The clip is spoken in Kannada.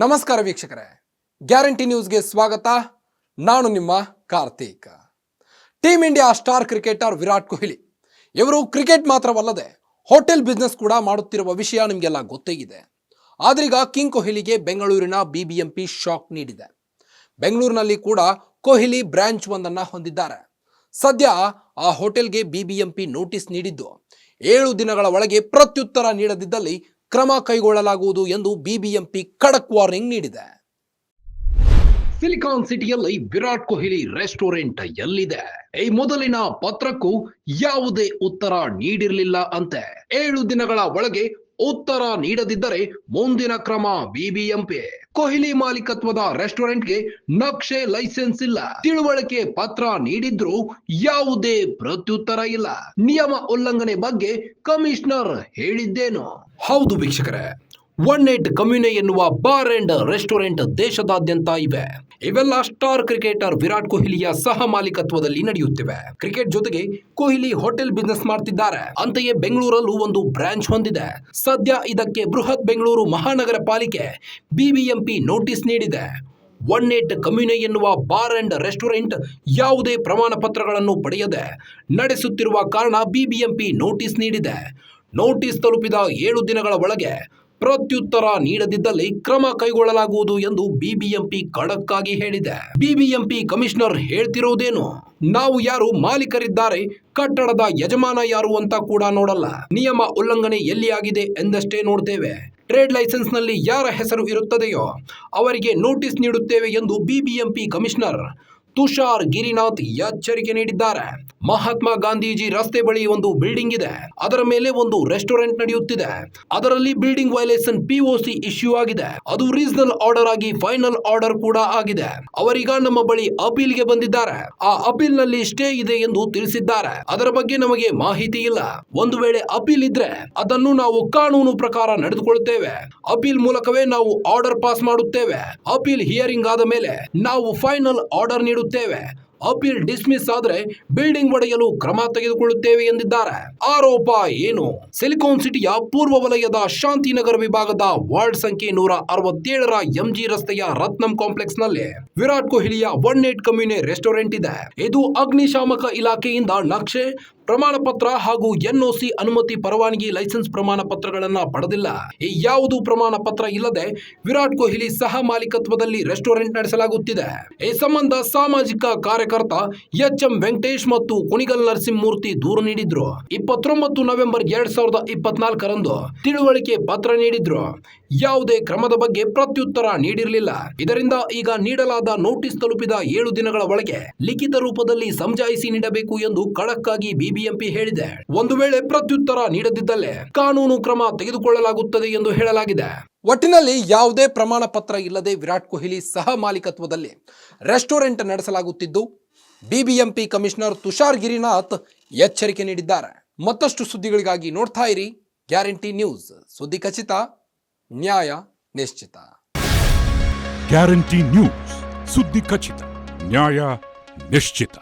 ನಮಸ್ಕಾರ ವೀಕ್ಷಕರೇ. ಗ್ಯಾರಂಟಿ ನ್ಯೂಸ್ಗೆ ಸ್ವಾಗತ. ನಾನು ನಿಮ್ಮ Karthik. Team India star cricketer Virat Kohli. ಇವರು ಕ್ರಿಕೆಟ್ ಮಾತ್ರವಲ್ಲದೆ ಹೋಟೆಲ್ ಬಿಸ್ನೆಸ್ ಕೂಡ ಮಾಡುತ್ತಿರುವ ವಿಷಯ ನಿಮಗೆಲ್ಲ ಗೊತ್ತಾಗಿದೆ. ಆದ್ರೀಗ ಕಿಂಗ್ ಕೊಹ್ಲಿಗೆ ಬೆಂಗಳೂರಿನ ಬಿಬಿಎಂಪಿ ಶಾಕ್ ನೀಡಿದೆ. ಬೆಂಗಳೂರಿನಲ್ಲಿ ಕೂಡ ಕೊಹ್ಲಿ ಬ್ರಾಂಚ್ ಒಂದನ್ನು ಹೊಂದಿದ್ದಾರೆ. ಸದ್ಯ ಆ ಹೋಟೆಲ್ಗೆ ಬಿಬಿಎಂಪಿ ನೋಟಿಸ್ ನೀಡಿದ್ದು, ಏಳು ದಿನಗಳ ಒಳಗೆ ಪ್ರತ್ಯುತ್ತರ ನೀಡದಿದ್ದಲ್ಲಿ ಕ್ರಮ ಕೈಗೊಳ್ಳಲಾಗುವುದು ಎಂದು ಬಿಬಿಎಂಪಿ ಖಡಕ್ ವಾರ್ನಿಂಗ್ ನೀಡಿದೆ. ಸಿಲಿಕಾನ್ ಸಿಟಿಯಲ್ಲಿ ವಿರಾಟ್ ಕೊಹ್ಲಿ ರೆಸ್ಟೋರೆಂಟ್ ಎಲ್ಲಿದೆ? ಈ ಮೊದಲಿನ ಪತ್ರಕ್ಕೂ ಯಾವುದೇ ಉತ್ತರ ನೀಡಿರಲಿಲ್ಲ ಅಂತೆ. ಏಳು ದಿನಗಳ ಒಳಗೆ ಉತ್ತರ ನೀಡದಿದ್ದರೆ ಮುಂದಿನ ಕ್ರಮ ಬಿಬಿಎಂಪಿ. ಕೊಹ್ಲಿ ಮಾಲೀಕತ್ವದ ರೆಸ್ಟೋರೆಂಟ್ಗೆ ನಕ್ಷೆ ಲೈಸೆನ್ಸ್ ಇಲ್ಲ. ತಿಳುವಳಿಕೆ ಪತ್ರ ನೀಡಿದ್ರು ಯಾವುದೇ ಪ್ರತ್ಯುತ್ತರ ಇಲ್ಲ. ನಿಯಮ ಉಲ್ಲಂಘನೆ ಬಗ್ಗೆ ಕಮಿಷನರ್ ಹೇಳಿದ್ದೇನು? ಹೌದು ವೀಕ್ಷಕರೇ ಒನ್ ಏಟ್ ಕಮ್ಯುನೆ ಎನ್ನುವ ಬಾರ್ ಅಂಡ್ ರೆಸ್ಟೋರೆಂಟ್ ದೇಶದಾದ್ಯಂತ ಇವೆ. ಇವೆಲ್ಲ ಸ್ಟಾರ್ ಕ್ರಿಕೆಟರ್ ವಿರಾಟ್ ಕೊಹ್ಲಿಯ ಸಹ ಮಾಲೀಕತ್ವದಲ್ಲಿ ನಡೆಯುತ್ತಿವೆ. ಕ್ರಿಕೆಟ್ ಜೊತೆಗೆ ಕೊಹ್ಲಿ ಹೋಟೆಲ್ ಬಿಸ್ನೆಸ್ ಮಾಡ್ತಿದ್ದಾರೆ. ಅಂತೆಯೇ ಬೆಂಗಳೂರಲ್ಲೂ ಒಂದು ಬ್ರಾಂಚ್ ಹೊಂದಿದೆ. ಸದ್ಯ ಇದಕ್ಕೆ ಬೃಹತ್ ಬೆಂಗಳೂರು ಮಹಾನಗರ ಪಾಲಿಕೆ ಬಿಬಿಎಂಪಿ ನೋಟಿಸ್ ನೀಡಿದೆ. ಒನ್ ಏಟ್ ಕಮ್ಯುನೆ ಎನ್ನುವ ಬಾರ್ ಅಂಡ್ ರೆಸ್ಟೋರೆಂಟ್ ಯಾವುದೇ ಪ್ರಮಾಣ ಪತ್ರಗಳನ್ನು ಪಡೆಯದೆ ನಡೆಸುತ್ತಿರುವ ಕಾರಣ ಬಿಬಿಎಂಪಿ ನೋಟಿಸ್ ನೀಡಿದೆ. ನೋಟಿಸ್ ತಲುಪಿದ ಏಳು ದಿನಗಳ ಒಳಗೆ ಪ್ರತ್ಯುತ್ತರ ನೀಡದಿದ್ದಲ್ಲಿ ಕ್ರಮ ಕೈಗೊಳ್ಳಲಾಗುವುದು ಎಂದು ಬಿಬಿಎಂಪಿ ಖಡಕ್ ಆಗಿ ಹೇಳಿದೆ. ಬಿಬಿಎಂಪಿ ಕಮಿಷನರ್ ಹೇಳ್ತಿರೋದೇನು ನಾವು ಯಾರು ಮಾಲೀಕರಿದ್ದಾರೆ, ಕಟ್ಟಡದ ಯಜಮಾನ ಯಾರು ಅಂತ ಕೂಡ ನೋಡಲ್ಲ. ನಿಯಮ ಉಲ್ಲಂಘನೆ ಎಲ್ಲಿ ಆಗಿದೆ ಎಂದಷ್ಟೇ ನೋಡ್ತೇವೆ. ಟ್ರೇಡ್ ಲೈಸೆನ್ಸ್ನಲ್ಲಿ ಯಾರ ಹೆಸರು ಇರುತ್ತದೆಯೋ, ಅವರಿಗೆ ನೋಟಿಸ್ ನೀಡುತ್ತೇವೆ ಎಂದು ಬಿಬಿಎಂಪಿ ಕಮಿಷನರ್ ತುಷಾರ್ ಗಿರಿನಾಥ್ ಎಚ್ಚರಿಕೆ ನೀಡಿದ್ದಾರೆ. ಮಹಾತ್ಮ ಗಾಂಧೀಜಿ ರಸ್ತೆ ಬಳಿ ಒಂದು ಬಿಲ್ಡಿಂಗ್ ಇದೆ. ಅದರ ಮೇಲೆ ಒಂದು ರೆಸ್ಟೋರೆಂಟ್ ನಡೆಯುತ್ತಿದೆ. ಅದರಲ್ಲಿ ಬಿಲ್ಡಿಂಗ್ ವೈಲೇಷನ್ ಪಿಒಸಿ ಇಶ್ಯೂ ಆಗಿದೆ. ಅದು ರೀಸನಲ್ ಆರ್ಡರ್ ಆಗಿ ಫೈನಲ್ ಆರ್ಡರ್ ಕೂಡ ಆಗಿದೆ. ಅವರೀಗ ನಮ್ಮ ಬಳಿ ಅಪೀಲ್ಗೆ ಬಂದಿದ್ದಾರೆ. ಆ ಅಪೀಲ್ನಲ್ಲಿ ಸ್ಟೇ ಇದೆ ಎಂದು ತಿಳಿಸಿದ್ದಾರೆ. ಅದರ ಬಗ್ಗೆ ನಮಗೆ ಮಾಹಿತಿ ಇಲ್ಲ. ಒಂದು ವೇಳೆ ಅಪೀಲ್ ಇದ್ರೆ ಅದನ್ನು ನಾವು ಕಾನೂನು ಪ್ರಕಾರ ನಡೆದುಕೊಳ್ಳುತ್ತೇವೆ. ಅಪೀಲ್ ಮೂಲಕವೇ ನಾವು ಆರ್ಡರ್ ಪಾಸ್ ಮಾಡುತ್ತೇವೆ. ಅಪೀಲ್ ಹಿಯರಿಂಗ್ ಆದ ಮೇಲೆ ನಾವು ಫೈನಲ್ ಆರ್ಡರ್ ನೀಡುತ್ತೇವೆ. ಕೊಡುತ್ತೇವೆ ಅಪೀಲ್ ಡಿಸ್ಮಿಸ್ ಆದ್ರೆ ಬಿಲ್ಡಿಂಗ್ ಒಡೆಯಲು ಕ್ರಮ ತೆಗೆದುಕೊಳ್ಳುತ್ತೇವೆ ಎಂದಿದ್ದಾರೆ. ಆರೋಪ ಏನು? ಸಿಲಿಕಾನ್ ಸಿಟಿಯ ಪೂರ್ವ ವಲಯದ ಶಾಂತಿನಗರ ವಿಭಾಗದ ವಾರ್ಡ್ ಸಂಖ್ಯೆ ನೂರ ಅರವತ್ತೇಳರ ಎಂಜಿ ರಸ್ತೆಯ ರತ್ನಂ ಕಾಂಪ್ಲೆಕ್ಸ್ನಲ್ಲಿ ವಿರಾಟ್ ಕೊಹ್ಲಿಯ ಒನ್ ಏಟ್ ಕಮ್ಯುನಿ ರೆಸ್ಟೋರೆಂಟ್ ಇದೆ. ಇದು ಅಗ್ನಿಶಾಮಕ ಇಲಾಖೆಯಿಂದ ನಕ್ಷೆ, ಪ್ರಮಾಣ ಪತ್ರ ಹಾಗೂ ಎನ್ಒಸಿ ಅನುಮತಿ ಪರವಾನಗಿ ಲೈಸೆನ್ಸ್ ಪ್ರಮಾಣ ಪತ್ರಗಳನ್ನ ಪಡೆದಿಲ್ಲ. ಈ ಯಾವುದು ಪ್ರಮಾಣ ಪತ್ರ ಇಲ್ಲದೆ ವಿರಾಟ್ ಕೊಹ್ಲಿ ಸಹ ಮಾಲೀಕತ್ವದಲ್ಲಿ ರೆಸ್ಟೋರೆಂಟ್ ನಡೆಸಲಾಗುತ್ತಿದೆ. ಈ ಸಂಬಂಧ ಸಾಮಾಜಿಕ ಕಾರ್ಯಕರ್ತ ಎಚ್ ಎಂ ವೆಂಕಟೇಶ್ ಮತ್ತು ಕುಣಿಗಲ್ ನರಸಿಂಹಮೂರ್ತಿ ದೂರು ನೀಡಿದ್ರು. ಇಪ್ಪತ್ತೊಂಬತ್ತು ನವೆಂಬರ್ ಎರಡ್ ಸಾವಿರದ ಇಪ್ಪತ್ನಾಲ್ಕರಂದು ತಿಳುವಳಿಕೆ ಪತ್ರ ನೀಡಿದ್ರು. ಯಾವುದೇ ಕ್ರಮದ ಬಗ್ಗೆ ಪ್ರತ್ಯುತ್ತರ ನೀಡಿರಲಿಲ್ಲ. ಇದರಿಂದ ಈಗ ನೀಡಲಾದ ನೋಟಿಸ್ ತಲುಪಿದ ಏಳು ದಿನಗಳ ಒಳಗೆ ಲಿಖಿತ ರೂಪದಲ್ಲಿ ಸಮಜಾಯಿಸಿ ನೀಡಬೇಕು ಎಂದು ಖಡಕ್ಕಾಗಿ ಬಿಬಿಎಂಪಿ ಹೇಳಿದೆ. ಒಂದು ವೇಳೆ ಪ್ರತ್ಯುತ್ತರ ನೀಡದಿದ್ದಲ್ಲಿ ಕಾನೂನು ಕ್ರಮ ತೆಗೆದುಕೊಳ್ಳಲಾಗುತ್ತದೆ ಎಂದು ಹೇಳಲಾಗಿದೆ. ಒಟ್ಟಿನಲ್ಲಿ ಯಾವುದೇ ಪ್ರಮಾಣ ಪತ್ರ ಇಲ್ಲದೆ ವಿರಾಟ್ ಕೊಹ್ಲಿ ಸಹ ಮಾಲೀಕತ್ವದಲ್ಲಿ ರೆಸ್ಟೋರೆಂಟ್ ನಡೆಸಲಾಗುತ್ತಿದ್ದು, ಬಿಬಿಎಂಪಿ ಕಮಿಷನರ್ ತುಷಾರ್ ಗಿರಿನಾಥ್ ಎಚ್ಚರಿಕೆ ನೀಡಿದ್ದಾರೆ. ಮತ್ತಷ್ಟು ಸುದ್ದಿಗಳಿಗಾಗಿ ನೋಡ್ತಾ ಇರಿ ಗ್ಯಾರಂಟಿ ನ್ಯೂಸ್. ಸುದ್ದಿ ಖಚಿತ, ನ್ಯಾಯ ನಿಶ್ಚಿತ. ಗ್ಯಾರಂಟಿ ನ್ಯೂಸ್, ಸುದ್ದಿ ಖಚಿತ, ನ್ಯಾಯ ನಿಶ್ಚಿತ.